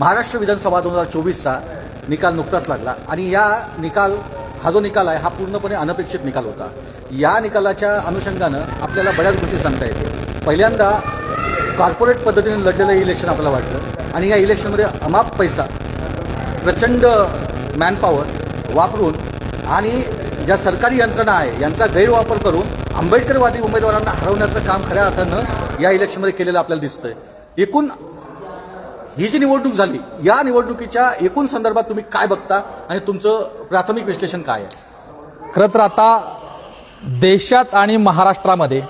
महाराष्ट्र विधानसभा दोन हजार चोवीसचा निकाल नुकताच लागला. आणि या निकाल हा जो निकाल आहे हा पूर्णपणे अनपेक्षित निकाल होता. या निकालाच्या अनुषंगानं आपल्याला बऱ्याच गोष्टी सांगता येते पहिल्यांदा कॉर्पोरेट पद्धतीने लढलेलं इलेक्शन आपल्याला वाटलं. आणि या इलेक्शनमध्ये अमाप पैसा प्रचंड मॅनपॉवर वापरून आणि ज्या सरकारी यंत्रणा आहे यांचा गैरवापर करून आंबेडकरवादी उमेदवारांना हरवण्याचं काम खऱ्या अर्थानं या इलेक्शनमध्ये केलेलं आपल्याला दिसतंय. एकूण ही जी निवडणूक झाली या निवडणुकीच्या एकूण संदर्भात तुम्ही काय बघता आणि तुमचं प्राथमिक विश्लेषण काय आहे? खरं तर आता देशात आणि महाराष्ट्रामध्ये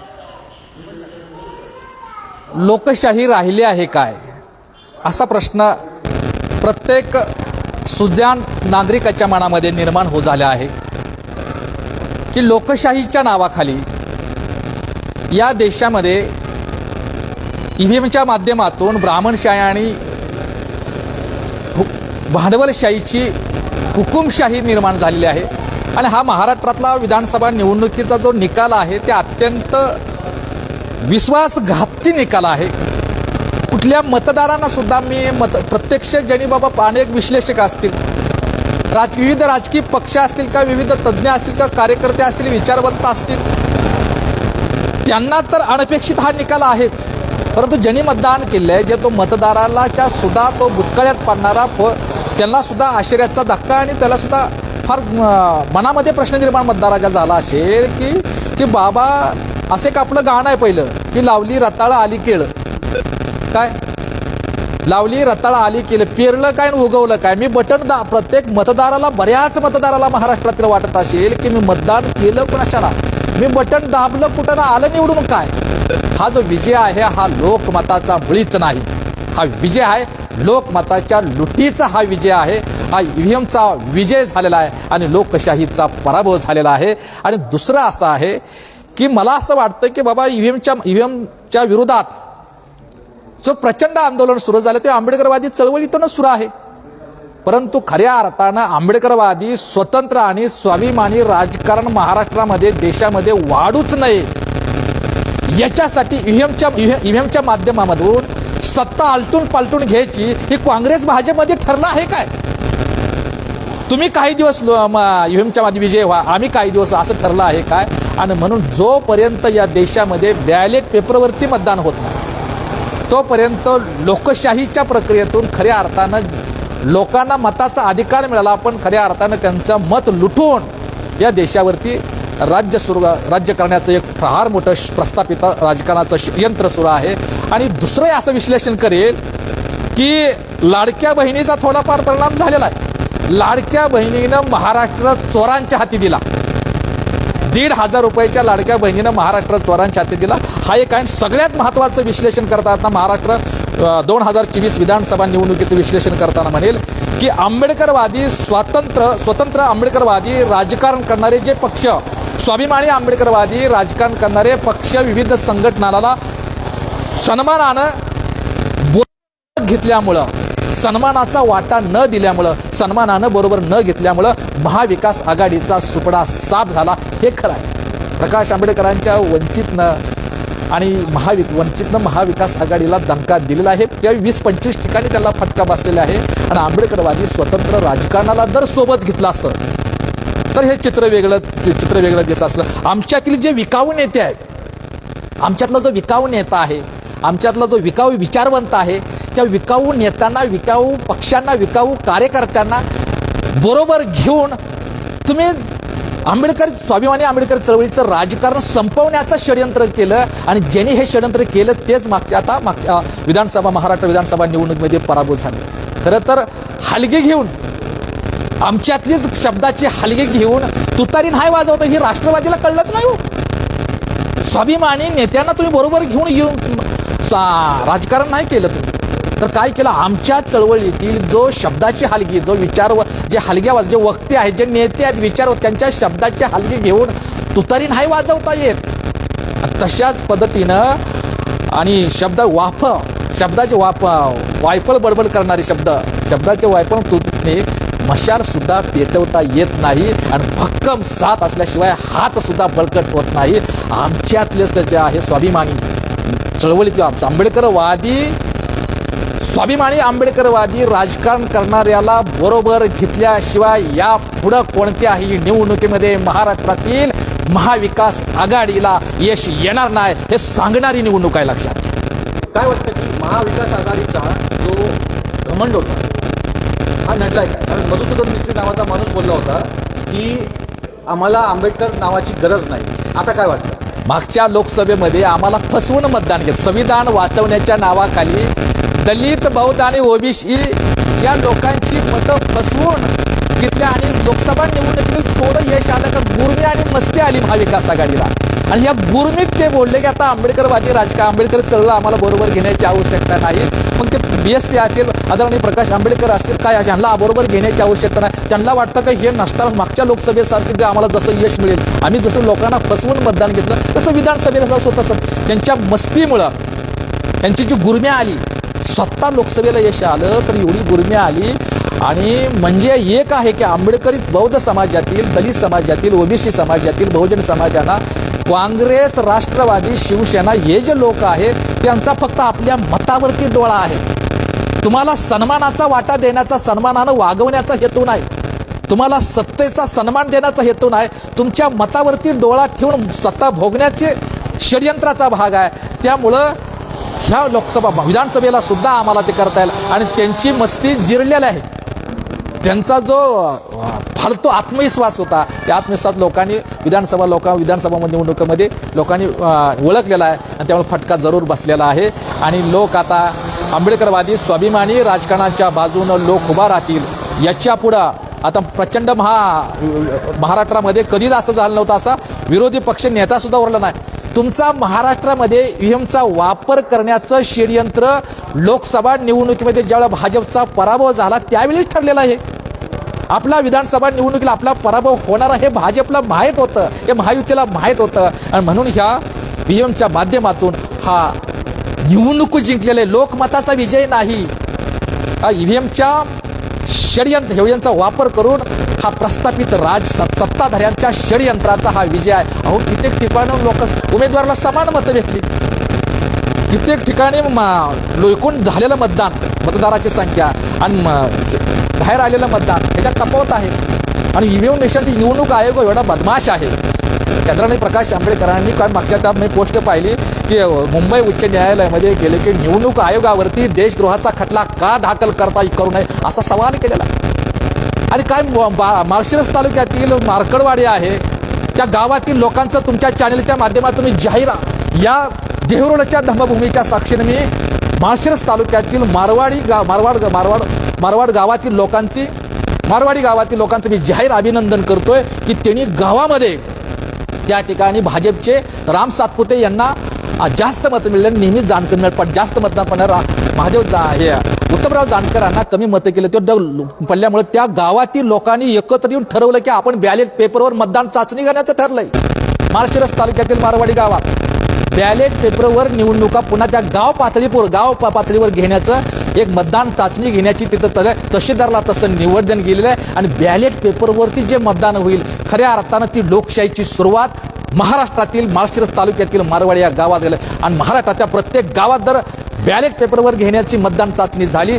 लोकशाही राहिली आहे काय? असा प्रश्न प्रत्येक सुज्ञान नागरिकाच्या मनामध्ये निर्माण हो झाला आहे की लोकशाहीच्या नावाखाली या देशामध्ये ई व्ही एमच्या माध्यमातून ब्राह्मणशाही आणि भांडवलशाहीची हुकुमशाही निर्माण झालेली आहे. आणि हा महाराष्ट्रातला विधानसभा निवडणुकीचा जो निकाल आहे ते अत्यंत विश्वासघातकी निकाल आहे. कुठल्या मतदारांना सुद्धा मी मत प्रत्यक्ष ज्यांनी बाबा अनेक विश्लेषक असतील राज विविध राजकीय पक्ष असतील का विविध तज्ज्ञ असतील का कार्यकर्ते असतील विचारवंत असतील त्यांना तर अनपेक्षित हा निकाल आहेच. परंतु ज्यांनी मतदान केलं आहे जे तो मतदारालाच्या सुद्धा तो बुचकळ्यात पाडणारा फ त्यांना सुद्धा आश्चर्याचा धक्का आणि त्याला सुद्धा फार मनामध्ये प्रश्न निर्माण मतदाराच्या झाला असेल की की बाबा असे का आपलं गाणं आहे पहिलं की लावली रताळ आली केळ. काय? लावली रताळ आली केलं पेरलं काय आणि उगवलं काय? मी बटन दा प्रत्येक मतदाराला बऱ्याच मतदाराला महाराष्ट्रातील वाटत असेल की मी मतदान केलं कोणाशाला मी बटन दाबलं कुठं ना आलं निवडून काय? हा जो विजय आहे हा लोकमताचा मुळीच नाही. हा विजय आहे लोकमताच्या लुटीचा हा विजय आहे. हा ईव्हीएमचा विजय झालेला आहे आणि लोकशाहीचा पराभव झालेला आहे. आणि दुसरं असं आहे की मला असं वाटतं की बाबा ईव्हीएमच्या ईव्हीएमच्या विरोधात जो प्रचंड आंदोलन सुरू झालं ते आंबेडकरवादी चळवळीतूनच सुरू आहे. परंतु खऱ्या अर्थानं आंबेडकरवादी स्वतंत्र आणि स्वाभिमानी राजकारण महाराष्ट्रामध्ये देशामध्ये वाढूच नये. याच्यासाठी ईव्हीएमच्या ईव्हीएमच्या माध्यमामधून सत्ता आलटून पालटून घ्यायची ही काँग्रेस भाजपमध्ये ठरलं आहे काय? तुम्ही काही दिवस युएमच्या मध्ये विजय व्हा आम्ही काही दिवस असं ठरलं आहे काय? आणि म्हणून जोपर्यंत या देशामध्ये बॅलेट पेपरवरती मतदान होत नाही तोपर्यंत लोकशाहीच्या प्रक्रियेतून खऱ्या अर्थानं लोकांना मताचा अधिकार मिळाला पण खऱ्या अर्थानं त्यांचं मत लुटून या देशावरती राज्य सुरू राज्य करण्याचं एक फार मोठं श- प्रस्थापित राजकारणाचं यंत्र सुरू आहे. आणि दुसरं असं विश्लेषण करेल की लाडक्या बहिणीचा थोडाफार परिणाम झालेला आहे. लाडक्या बहिणीनं महाराष्ट्र चोरांच्या हाती दिला. दीड हजार रुपयाच्या लाडक्या बहिणीनं महाराष्ट्र चोरांच्या हाती दिला. हा एक आहे सगळ्यात महत्त्वाचं विश्लेषण करताना महाराष्ट्र दोन हजार चोवीस विधानसभा निवडणुकीचं विश्लेषण करताना म्हणेल की आंबेडकरवादी स्वातंत्र्य स्वतंत्र आंबेडकरवादी राजकारण करणारे जे पक्ष स्वाभिमानी आंबेडकरवादी राजकारण करणारे पक्ष विविध संघटनाला सन्मानानं बोल घेतल्यामुळं सन्मानाचा वाटा न दिल्यामुळं सन्मानानं बरोबर न घेतल्यामुळं महाविकास आघाडीचा सुपडा साफ झाला. हे खरं आहे. प्रकाश आंबेडकरांच्या वंचितनं आणि महावि वंचितनं महाविकास आघाडीला दणका दिलेला आहे. त्या वीस पंचवीस ठिकाणी त्याला फटका बसलेला आहे. आणि आंबेडकरवादी स्वतंत्र राजकारणाला जर सोबत घेतलं असतं. तर हे चित्र वेगळं चित्र वेगळं दिसत असतं आमच्यातील जे विकाऊ नेते आहेत आमच्यातला जो विकाऊ नेता आहे आमच्यातला जो विकाऊ विचारवंत आहे त्या विकाऊ नेत्यांना विकाऊ पक्षांना विकाऊ कार्यकर्त्यांना बरोबर घेऊन तुम्ही आंबेडकर स्वाभिमानी आंबेडकर चळवळीचं राजकारण संपवण्याचं षडयंत्र केलं आणि ज्यांनी हे षडयंत्र केलं तेच मागच्या आता मागच्या विधानसभा महाराष्ट्र विधानसभा निवडणुकीमध्ये पराभूत झाले. खरं तर हलगे घेऊन आमच्यातलीच शब्दाची हलगे घेऊन तुतारी नाही वाजवतं ही राष्ट्रवादीला कळलंच नाही हो. स्वाभिमानी नेत्यांना तुम्ही बरोबर घेऊन येऊन सा- राजकारण नाही केलं तुम्ही. तर काय केलं? आमच्या चळवळीतील जो शब्दाची हलगी जो विचार जे हलग्या जे वक्ते आहेत जे नेते आहेत विचार त्यांच्या शब्दाची हलगी घेऊन तुतारी नाही वाजवता येत. तशाच पद्धतीनं आणि शब्द वाफ शब्दाचे वाप वायफळ बडबड करणारे शब्द शब्दाचे वायफळ तुटणे मशाल सुद्धा पेटवता येत नाही आणि भक्कम साथ असल्याशिवाय हात सुद्धा बळकट होत नाही. आमच्यातलेच जे आहे स्वाभिमानी चळवळीत आंबेडकरवादी स्वाभिमानी आंबेडकरवादी राजकारण करणाऱ्याला बरोबर घेतल्याशिवाय या पुढं कोणत्याही निवडणुकीमध्ये महाराष्ट्रातील महाविकास आघाडीला यश येणार नाही हे सांगणारी निवडणूक आहे लक्षात. काय वाटतं की महाविकास आघाडीचा जो घमंड होता हा नडलाय काय कारण मधुसूदन मिस्त्री नावाचा माणूस बोलला होता की आम्हाला आंबेडकर नावाची गरज नाही. आता काय वाटतं? मागच्या लोकसभेमध्ये आम्हाला फसवून मतदान घेत संविधान वाचवण्याच्या नावाखाली दलित बौद्ध आणि ओबीसी या लोकांची मतं फसवून घेतल्या आणि लोकसभा निवडणुकीत थोडं यश आलं का गुरमी आणि मस्ती आली महाविकास आघाडीला. आणि या गुरमीत ते बोलले की आता आंबेडकरवादी राजकारण आंबेडकर चळवळ आम्हाला बरोबर घेण्याची आवश्यकता नाही. मग ते बी एस पी असतील आदरणीय प्रकाश आंबेडकर असतील काय ह्यांना बरोबर घेण्याची आवश्यकता नाही त्यांना वाटतं का हे नसताना मागच्या लोकसभेसारखी ते आम्हाला जसं यश मिळेल आम्ही जसं लोकांना फसवून मतदान घेतलं तसं विधानसभेला जाऊ तसं त्यांच्या मस्तीमुळं त्यांची जी गुरम्या आली स्वतः लोकसभेला यश आलं तर एवढी गुरम्या आली आणि म्हणजे एक आहे की आंबेडकरी बौद्ध समाजातील दलित समाजातील ओबीसी समाजातील बहुजन समाजांना काँग्रेस राष्ट्रवादी शिवसेना हे जे लोक आहेत त्यांचा फक्त आपल्या मतावरती डोळा आहे. तुम्हाला सन्मानाचा वाटा देण्याचा सन्मानानं वागवण्याचा हेतू नाही. तुम्हाला सत्तेचा सन्मान देण्याचा हेतू नाही. तुमच्या मतावरती डोळा ठेवून सत्ता भोगण्याचे षडयंत्राचा भाग आहे. त्यामुळं ह्या लोकसभा विधानसभेला सुद्धा आम्हाला ते करता येईल. आणि त्यांची मस्ती जिरलेली आहे. त्यांचा जो फालतो आत्मविश्वास होता त्या आत्मविश्वास लोकांनी विधानसभा लोक विधानसभा निवडणुकीमध्ये लोकांनी ओळखलेला आहे आणि त्यामुळे फटका जरूर बसलेला आहे. आणि लोक आता आंबेडकरवादी स्वाभिमानी राजकारणाच्या बाजूनं लोक उभा राहतील याच्या पुढं आता प्रचंड महा महाराष्ट्रामध्ये कधीच असं झालं नव्हतं असा विरोधी पक्ष नेतासुद्धा उरला नाही. तुमचा महाराष्ट्रामध्ये ईव्हीएमचा वापर करण्याचं षडयंत्र लोकसभा निवडणुकीमध्ये ज्यावेळेला भाजपचा पराभव झाला त्यावेळीच ठरलेला आहे. आपला विधानसभा निवडणुकीला आपला पराभव होणार हे भाजपला माहीत होतं हे महायुतीला माहीत होतं. आणि म्हणून ह्या ईव्हीएमच्या माध्यमातून हा निवडणूक जिंकलेले लोकमताचा विजय नाही. ईव्हीएमच्या षडयंत्र हेवयांचा वापर करून हा प्रस्थापित राज सत्ताधाऱ्यांच्या षडयंत्राचा हा विजय आहे. अहो कित्येक ठिकाणी लोक उमेदवाराला समान मतं भेटली. कित्येक ठिकाणी म- एकूण झालेलं मतदान मतदाराची संख्या आणि म- बाहेर आलेलं मतदान ह्याच्यात तपवत आहे. आणि ईव्हीएम नेशनची निवडणूक आयोग एवढा बदमाश आहे. केंद्राने प्रकाश आंबेडकरांनी काय मागच्या त्या मी पोस्ट पाहिली की मुंबई उच्च न्यायालयामध्ये गेले की निवडणूक आयोगावरती देशद्रोहाचा खटला का दाखल करता करू नये असा सवाल केलेला. आणि काय म- बा- माळशिरस तालुक्यातील मार्कडवाडी आहे त्या गावातील लोकांचं तुमच्या चॅनलच्या माध्यमातून मी जाहीर या देहरोडच्या धर्मभूमीच्या साक्षीने मी माळशिरस तालुक्यातील मारवाडी गा मारवाड मारवाड मारवाड गावातील लोकांची मारवाडी गावातील लोकांचं मी जाहीर अभिनंदन करतोय की त्यांनी गावामध्ये त्या ठिकाणी भाजपचे राम सातपुते यांना जास्त मतं मिळले नेहमीच जानकर मिळत पण जास्त मतदान पडणार महादेव जा हे उत्तमराव जानकरांना कमी मतं केले ते पडल्यामुळे त्या गावातील लोकांनी एकत्र येऊन ठरवलं की आपण बॅलेट पेपरवर मतदान चाचणी करण्याचं ठरलंय. माळशिरस तालुक्यातील मारवाडी गावात. बॅलेट पेपरवर निवडणुका पुन्हा त्या गाव पातळीवर गाव पातळीवर घेण्याचं एक मतदान चाचणी घेण्याची तिथं तर तहसीलदारला तसं निवडण गेलेलं आहे. आणि बॅलेट पेपरवरती जे मतदान होईल खऱ्या अर्थानं ती लोकशाहीची सुरुवात महाराष्ट्रातील माळशिरस तालुक्यातील मारवाडी या गावात गेलं आणि महाराष्ट्राच्या प्रत्येक गावात जर बॅलेट पेपरवर घेण्याची मतदान चाचणी झाली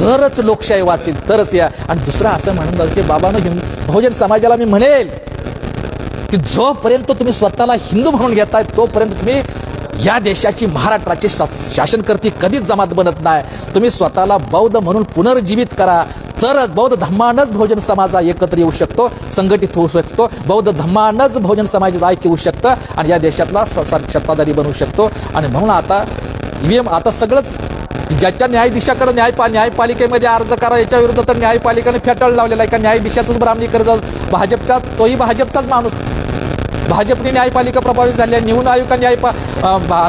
तरच लोकशाही वाचेल तरच या. आणि दुसरं असं म्हणून जाऊ की बाबानं हिंदू बहुजन समाजाला मी म्हणेल की जोपर्यंत तुम्ही स्वतःला हिंदू म्हणून घेताय तोपर्यंत तुम्ही या देशाची महाराष्ट्राची शा- शासनकर्ती कधीच जमात बनत नाही. तुम्ही स्वतःला बौद्ध म्हणून पुनर्जीवित करा. तरच बौद्ध धम्मानच भोजन समाज एकत्र येऊ शकतो संघटित होऊ शकतो. बौद्ध धम्मानच भोजन समाजाचं ऐक्य येऊ शकतं आणि या देशातला स- सत्ताधारी बनवू शकतो. आणि म्हणून आता ईव्हीएम आता सगळंच ज्याच्या न्यायाधीशाकडे न्यायपा न्यायपालिकेमध्ये अर्ज करा याच्या विरुद्ध तर न्यायपालिकेने फेटाळ लावलेला आहे. का न्यायाधीशाचंच ब्राह्मणी कर्ज भाजपचा तोही भाजपचाच माणूस. भाजपने न्यायपालिका प्रभावित झाली आहे. निवडणूक आयोग न्यायपा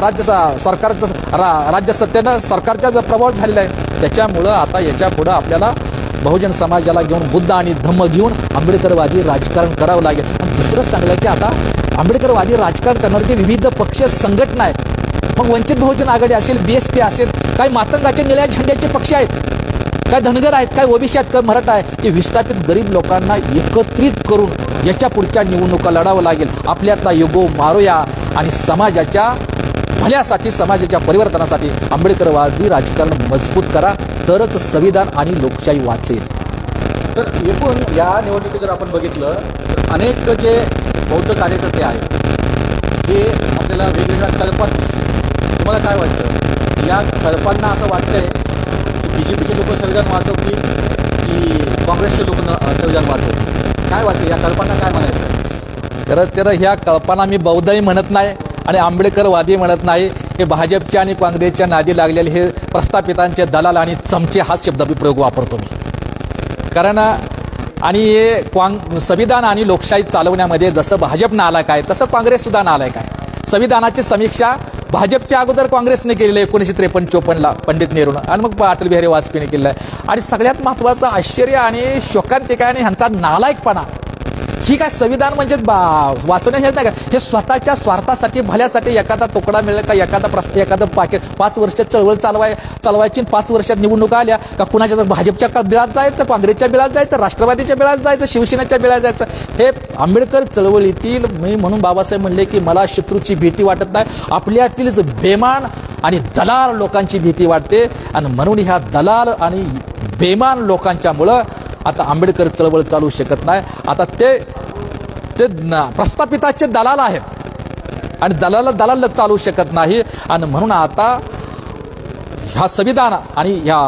राज्य स- सरकारचं रा- राज्य सत्तेनं सरकारच्या प्रभाव झालेला आहे. त्याच्यामुळं आता याच्या पुढं आपल्याला बहुजन समाजाला घेऊन बुद्ध आणि धम्म घेऊन आंबेडकरवादी राजकारण करावं लागेल. आणि दुसरं सांगलं की आता आंबेडकरवादी राजकारण करणारे जे विविध पक्ष संघटना आहेत मग वंचित बहुजन आघाडी असेल बी एस पी असेल काही मातंगाचे निळ्या झेंड्याचे पक्ष आहेत? काय धनगर आहेत? काय ओबीसी आहेत? काय मराठा आहे ते विस्थापित गरीब लोकांना एकत्रित करून याच्या पुढच्या निवडणुका लढावं लागेल. आपल्यातला योगो मारूया आणि समाजाच्या भल्यासाठी समाजाच्या परिवर्तनासाठी आंबेडकरवादी राजकारण मजबूत करा तरच संविधान आणि लोकशाही वाचेल. तर एकूण या निवडणुकीत जर आपण बघितलं तर अनेक जे बौद्ध कार्यकर्ते आहेत हे आपल्याला वेगवेगळ्या कल्पात दिसले तुम्हाला काय वाटतं? या कल्पांना असं वाटतंय की बी जे पीचे लोक संविधान वाचवतील की काँग्रेसचे लोक संविधान वाचवतील. काय वाटतं? या कल्पांना काय म्हणायचं? खरं तर ह्या कल्पना मी बौद्धही म्हणत नाही आणि आंबेडकरवादी म्हणत नाही. हे भाजपच्या आणि काँग्रेसच्या नादी लागलेले हे प्रस्थापितांचे दलाल आणि चमचे हाच शब्द प्रयोग वापरतो मी. कारण आणि हे काँग संविधान आणि लोकशाही चालवण्यामध्ये जसं भाजप नालायक आहे तसं काँग्रेससुद्धा नालायक आहे संविधानाची समीक्षा भाजपच्या अगोदर काँग्रेसने केलेली आहे एकोणीसशे त्रेपन्न चोपन्नला पंडित नेहरूनं. आणि मग अटल बिहारी वाजपेयीने केलेलं आहे. आणि सगळ्यात महत्त्वाचं आश्चर्य आणि शोकांतिका आहे आणि ह्यांचा नालायकपणा. ही काय संविधान म्हणजे बा वाचवण्यात येत नाही का? हे स्वतःच्या स्वार्थासाठी भल्यासाठी एखादा तुकडा मिळेल का? एखादा प्रस्ताव एखादं पाकिट. पाच वर्ष चळवळ चालवाय चालवायची आणि पाच वर्षात निवडणुका आल्या का कुणाच्या तर भाजपच्या का बिळात जायचं? काँग्रेसच्या बिळात जायचं? राष्ट्रवादीच्या बिळात जायचं? शिवसेनेच्या बिळात जायचं? हे आंबेडकर चळवळीतील मी म्हणून बाबासाहेब म्हणले की मला शत्रूची भीती वाटत नाही. आपल्यातीलच बेमान आणि दलाल लोकांची भीती वाटते. आणि म्हणून ह्या दलाल आणि बेमान लोकांच्यामुळं आता आंबेडकर चळवळ चालू शकत नाही. आता ते ते प्रस्थापिताचे दलाल आहेत. आणि दलाल दलाल चालू शकत नाही. आणि म्हणून आता ह्या संविधान आणि ह्या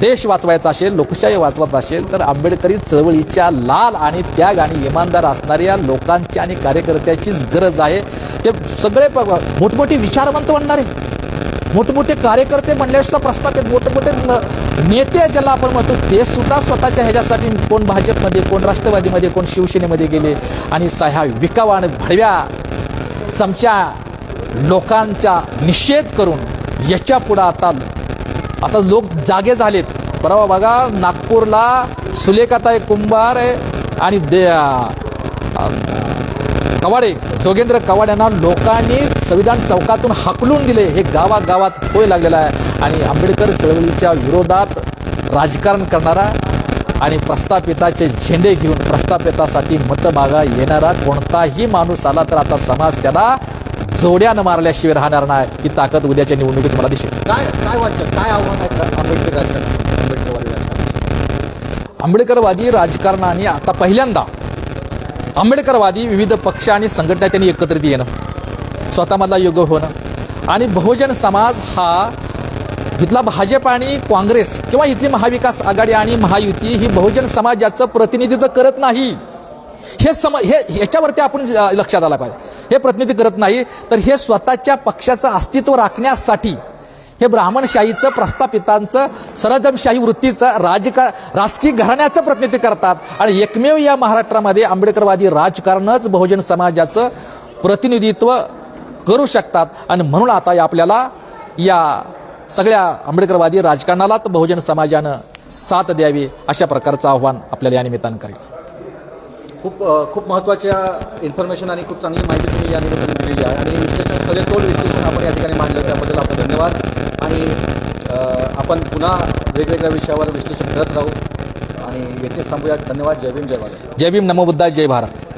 देश वाचवायचा असेल लोकशाही वाचवायचा असेल तर आंबेडकरी चळवळीच्या लाल आणि त्याग आणि इमानदार असणाऱ्या लोकांची आणि कार्यकर्त्याचीच गरज आहे. ते सगळे प- मोठमोठे विचारवंत म्हणणारे मोठमोठे कार्यकर्ते म्हणले प्रस्थापित मोठमोठे न- नेते ज्याला आपण म्हणतो ते सुद्धा स्वतःच्या ह्याच्यासाठी कोण भाजपमध्ये कोण राष्ट्रवादीमध्ये कोण शिवसेनेमध्ये गेले आणि ह्या विकावा आणि भडव्या चमच्या लोकांचा निषेध करून याच्या पुढं आता आता लोक जागे झालेत. बरोबर बघा नागपूरला सुलेखाताई कुंभार आणि दे कवाडे जोगेंद्र कवाड यांना लोकांनी संविधान चौकातून हाकलून दिले. हे गावागावात होय लागलेलं आहे. आणि आंबेडकर चळवळीच्या विरोधात राजकारण करणारा आणि प्रस्थापिताचे झेंडे घेऊन प्रस्थापितासाठी मतं मागा येणारा कोणताही माणूस आला तर आता समाज त्याला जोड्यानं मारल्याशिवाय राहणार नाही. ही ताकद उद्याच्या निवडणुकीत तुम्हाला दिसेल. काय काय वाटतं? काय आव्हान आहेत का आंबेडकर राजकारणासाठी? आंबेडकरवादी आंबेडकरवादी राजकारणाने आता पहिल्यांदा आंबेडकरवादी विविध पक्ष आणि संघटना त्यांनी एकत्रित येणं स्वतःमधला युग होणं आणि बहुजन समाज हा इथला भाजप आणि काँग्रेस किंवा इथली महाविकास आघाडी आणि महायुती ही बहुजन समाजाचं प्रतिनिधित्व करत नाही. हे सम हे ह्याच्यावरती आपण लक्षात आला पाहिजे. हे प्रतिनिधी करत नाही तर हे स्वतःच्या पक्षाचं अस्तित्व राखण्यासाठी हे ब्राह्मणशाहीचं प्रस्थापितांचं सरजमशाही वृत्तीचं राजका राजकीय घराण्याचं प्रतिनिधित्व करतात. आणि एकमेव या महाराष्ट्रामध्ये आंबेडकरवादी राजकारणच बहुजन समाजाचं प्रतिनिधित्व करू शकतात. आणि म्हणून आता या आपल्याला या सगळ्या आंबेडकरवादी राजकारणालाच बहुजन समाजानं साथ द्यावी अशा प्रकारचं आव्हान आपल्याला या निमित्तानं करेल. खूप खूप महत्त्वाच्या इन्फॉर्मेशन आणि खूप चांगली माहिती तुम्ही या निमित्ताने दिलेली आहे. आणि विश्लेषण सडेतोड विश्लेषण आपण या ठिकाणी मांडलं त्याबद्दल आपला धन्यवाद. आणि आपण पुन्हा वेगवेगळ्या विषयावर विश्लेषण करत राहू. आणि येथेच थांबूया धन्यवाद. जय भीम जय भारत. जय भीम. नमो बुद्धा जय भारत.